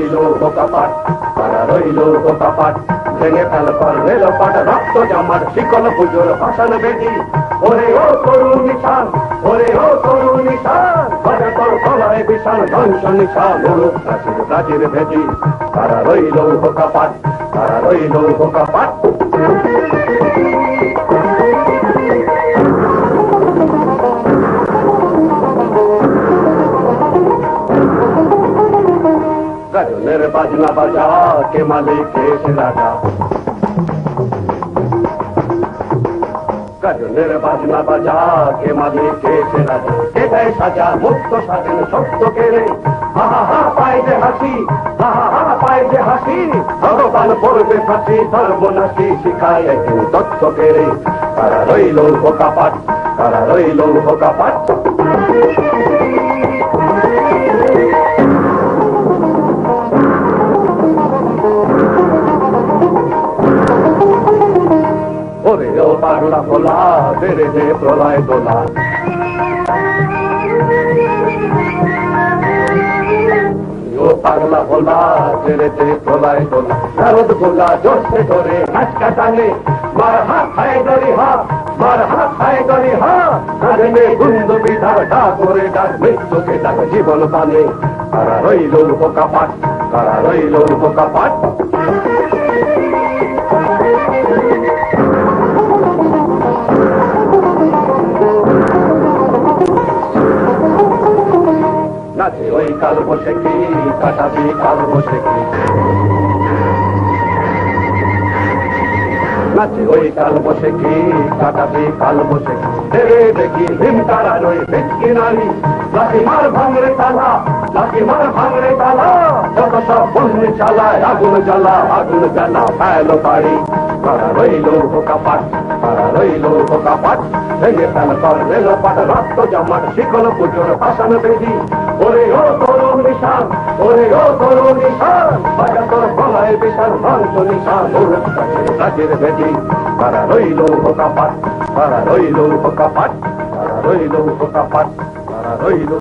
রইল বোকাপাট তারা রইল বোকাপাট ভেঙে ফেল ফল রেল পাট রক্ত জামার শিকল পুজোর ভাষণ বেদি ওরে ও তরু নিশান ওরে ও তরু নিশান ঘরে তোর গলায় বিশাল ধ্বংস নিশা মুরুক প্রাচীর প্রাচীর ভেদি তারা রইল বোকাপাট তারা রইল বোকাপাট গজলের বাজনা বাজা কে মালিক এসে রাজা? গজলের বাজনা বাজা কে মালিক এসে রাজা? কে সাজা, মুক্ত, স্বাধীন সত্য কেড়ে হা হা হাসি হাসি শিখায় একদিন রইল হোকাপাট তারা রইল ওরে পাগলা ভোলা বেড়ে যে প্রলয় দোলা। পাগলা ভোলা যে প্রলয় দোলা। নারদ ভোলা জোরসে ধরে হাসকা টানে মার হাত খায় গরি হা করে জীবন পানে তারা রইল পোকাপাট তারা রইল পোকাপাট নাচে ওই কাল বসে কি কাটাবি, কাল বসে কি? ওই কাল বসে কি কাটাবি, কাল বসে কি? দেবে দেখি ভেটকি নারী। মার ভাঙরে তালা মার ভাঙরে তালা। যত সব বন্যে চালায়, আগুন জ্বালা আগুন জ্বালা, ফেলো বাড়ি। তারা রইল হোকাপাট তারা রইল হোকাপাট ভেঙে ফেল কর রেল পাট রক্ত জমাট শিকল পুজোর পাশান বেদি। ওরে ও তরুণ নিশান, ওরে ও তরুণ নিশান, বাজা তোর গলায় বিশাল মাংস নিশান রাজের বেদি। তারা রইল হোকাপাট তারা রইল হোকাপাট তারা রইল হোকাপাট তারা রইল